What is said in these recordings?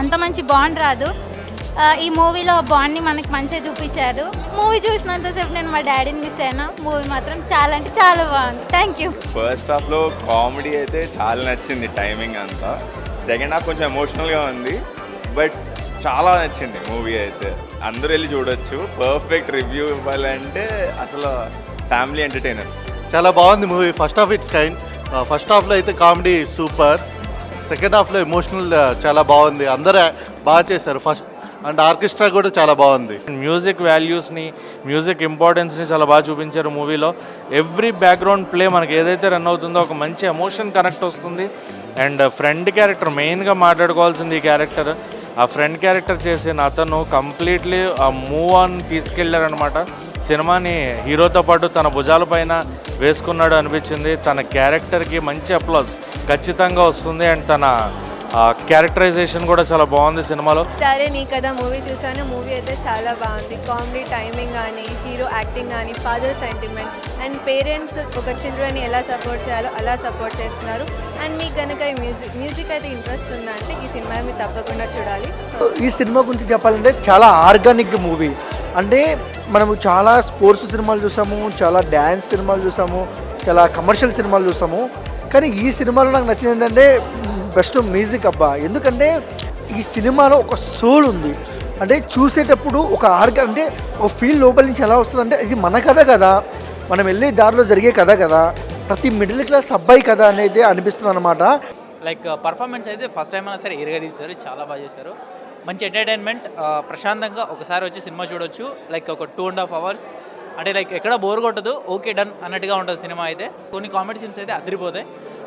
అంత మంచి బాండ్ రాదు. ఈ మూవీలో బాండ్ని మనకి మంచిగా చూపించారు. మూవీ చూసినంతసేపు నేను మా డాడీని మిస్ అయినా మూవీ మాత్రం చాలా అంటే చాలా బాగుంది. థ్యాంక్ యూ ఫస్ట్ హాఫ్లో కామెడీ అయితే చాలా నచ్చింది టైమింగ్ అంతా. సెకండ్ హాఫ్ కొంచెం ఎమోషనల్గా ఉంది. బట్ చాలా నచ్చింది మూవీ అయితే. అందరూ వెళ్ళి చూడొచ్చు. పర్ఫెక్ట్ రివ్యూ ఇవ్వాలంటే అసలు ఫ్యామిలీ ఎంటర్టైనర్ చాలా బాగుంది movie. First half it's kind first హాఫ్లో అయితే కామెడీ సూపర్ సెకండ్ హాఫ్లో ఎమోషనల్ చాలా బాగుంది. అందరూ బాగా చేశారు. ఫస్ట్ అండ్ ఆర్కెస్ట్రా కూడా చాలా బాగుంది. మ్యూజిక్ వాల్యూస్ని మ్యూజిక్ ఇంపార్టెన్స్ని చాలా బాగా చూపించారు మూవీలో. ఎవ్రీ బ్యాక్గ్రౌండ్ ప్లే మనకి ఏదైతే రన్ అవుతుందో ఒక మంచి ఎమోషన్ కనెక్ట్ వస్తుంది. అండ్ ఫ్రెండ్ క్యారెక్టర్ మెయిన్గా మాట్లాడుకోవాల్సింది ఈ క్యారెక్టర్ ఆ ఫ్రెండ్ క్యారెక్టర్ చేసిన అతను కంప్లీట్లీ ఆ మూవ్ ఆన్ తీసుకెళ్ళారనమాట సినిమాని హీరోతో పాటు తన భుజాల పైన వేసుకున్నాడు అనిపించింది. తన క్యారెక్టర్కి మంచి అప్లాస్ ఖచ్చితంగా వస్తుంది. అండ్ తన క్యారెక్టరైజేషన్ కూడా చాలా బాగుంది సినిమాలో. సరే నీ కదా మూవీ చూసాను మూవీ అయితే చాలా బాగుంది. కామెడీ టైమింగ్ కానీ హీరో యాక్టింగ్ కానీ ఫాదర్ సెంటిమెంట్ అండ్ పేరెంట్స్ ఒక చిల్డ్రన్ని ఎలా సపోర్ట్ చేయాలో అలా సపోర్ట్ చేస్తున్నారు. అండ్ మీకు కనుక ఈ మ్యూజిక్ మ్యూజిక్ అయితే ఇంట్రెస్ట్ ఉందా అంటే ఈ సినిమా మీరు తప్పకుండా చూడాలి. ఈ సినిమా గురించి చెప్పాలంటే చాలా ఆర్గానిక్ మూవీ. అంటే మనము చాలా స్పోర్ట్స్ సినిమాలు చూసాము చాలా డ్యాన్స్ సినిమాలు చూసాము చాలా కమర్షియల్ సినిమాలు చూసాము. కానీ ఈ సినిమాలో నాకు నచ్చింది ఏంటంటే బెస్ట్ మ్యూజిక్ అబ్బా. ఎందుకంటే ఈ సినిమాలో ఒక సోల్ ఉంది. అంటే చూసేటప్పుడు ఒక ఆర్గ అంటే ఒక ఫీల్ లోపల నుంచి ఎలా వస్తుందంటే ఇది మన కథ కదా. మనం వెళ్ళే దారిలో జరిగే కథ కదా. ప్రతి మిడిల్ క్లాస్ అబ్బాయి కథ అనేది అనిపిస్తుంది అనమాట లైక్ పర్ఫార్మెన్స్ అయితే ఫస్ట్ టైం అయినా సరే ఇరగా తీశారు. చాలా బాగా చేశారు. మంచి ఎంటర్టైన్మెంట్ ప్రశాంతంగా ఒకసారి వచ్చి సినిమా చూడొచ్చు. లైక్ ఒక టూ అండ్ హాఫ్ అవర్స్. అంటే లైక్ ఎక్కడ బోర్ కొట్టదు. ఓకే డన్ అన్నట్టుగా ఉంటుంది సినిమా అయితే. కొన్ని కామెడీ సీన్స్ అయితే అదిరిపోతాయి.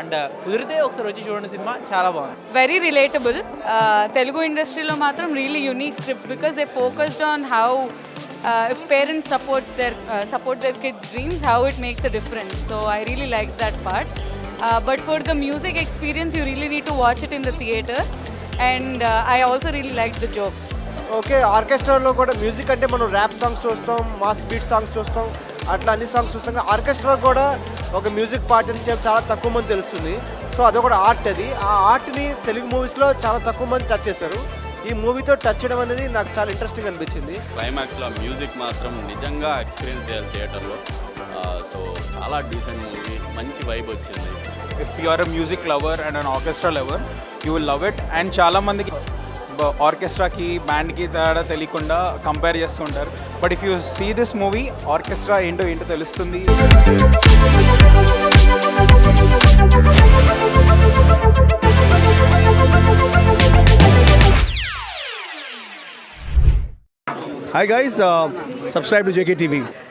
అండ్ కుదిరితే ఒకసారి వచ్చి చూడండి సినిమా చాలా బాగుంది. వెరీ రిలేటబుల్ తెలుగు ఇండస్ట్రీలో మాత్రం really unique script because they focused on how if parents support their support their kids dreams how it makes a difference so I really like that part but for the music experience you really need to watch it in the theatre and I also really like the jokes okay ఆర్కెస్ట్రాలో కూడా music అంటే మనం rap songs చూస్తాం mass beat songs చూస్తాం అట్లా అన్ని songs చూస్తాం. Orchestra కూడా ఒక మ్యూజిక్ పార్ట్ అని చెప్పి చాలా తక్కువ మంది తెలుస్తుంది. సో అదొకటి ఆర్ట్ అది. ఆ ఆర్ట్ని తెలుగు మూవీస్లో చాలా తక్కువ మంది టచ్ చేశారు. ఈ మూవీతో టచ్ చేయడం అనేది నాకు చాలా ఇంట్రెస్టింగ్ అనిపించింది. క్లైమాక్స్లో మ్యూజిక్ మాత్రం నిజంగా ఎక్స్పీరియన్స్ చేయాలి థియేటర్లో సో చాలా డీసెంట్ మూవీ మంచి వైబ్ వచ్చింది. If you are a music lover and an orchestra lover you will love it and చాలా మందికి ఆర్కెస్ట్రాకి బ్యాండ్కి తేడా తెలియకుండా కంపేర్ చేస్తుంటారు but if you see this movie orchestra ఏంటో ఏంటో తెలుస్తుంది. Hi guys subscribe to JK TV